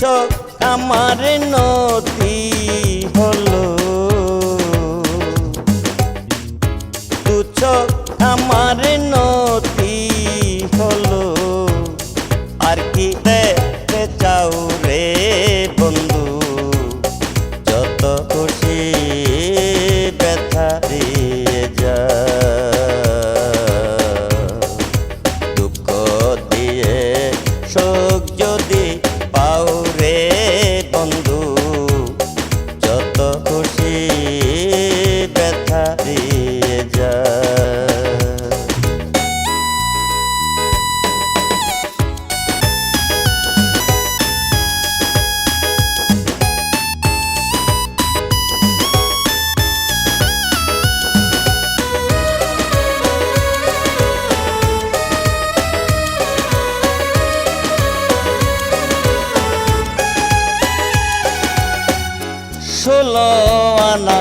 চোখ আমার নদী হলো। দুছ আমার নদী যত আনা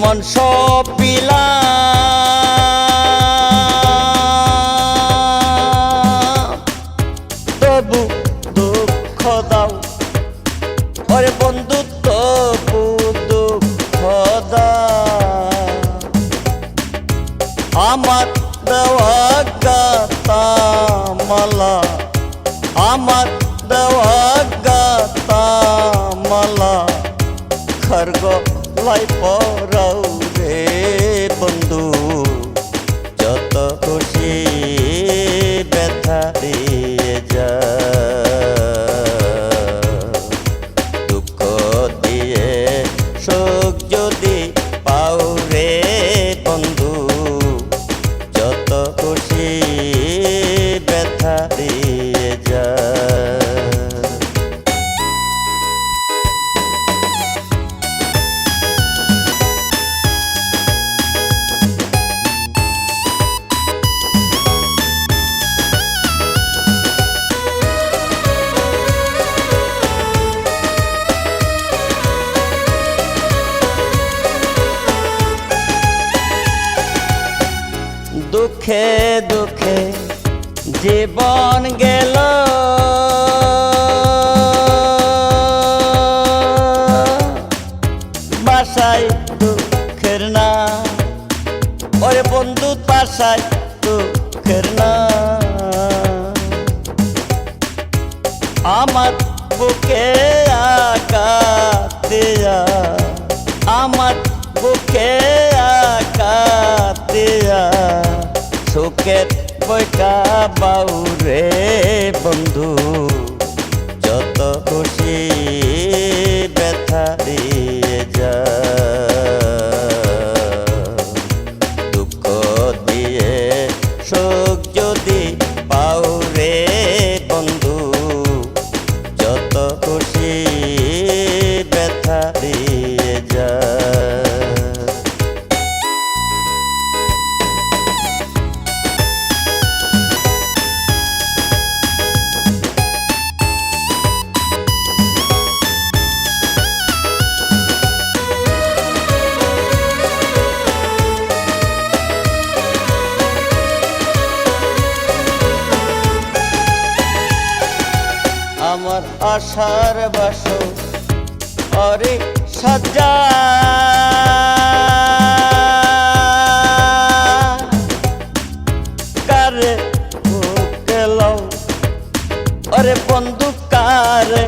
মন সপিলা তবু দুঃখ দাও, ওরে বন্ধু, তবু দুঃখ দাও। আমার দেওয়া গাতা মালা, আমার দেওয়া গাতা মালা kargo Lay paraldı দুঃখে জীবন গেল। বাসায় দুঃখের না, ওরে বন্ধু বাসায় দুঃখের না। আমার বুকে আঘাত দিয়া সুখের বাউরে বন্ধু। যত খুশি ব্যথা দিয়ে যা। দুঃখ দিয়ে আমার আশার বাস অরে সাজা। কারে বন্ধু কারে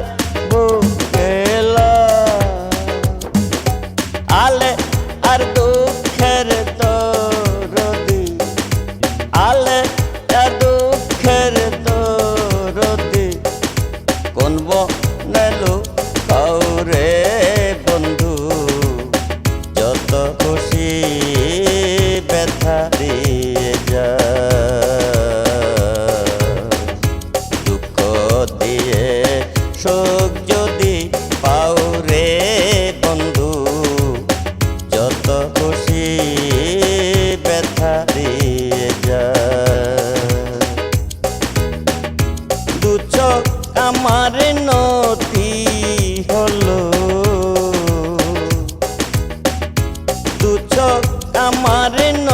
রে বন্ধু যত খুশি ব্যথা দিয়ে যা। দুঃখ দিয়ে সুখ তুচ্ছ আমার ন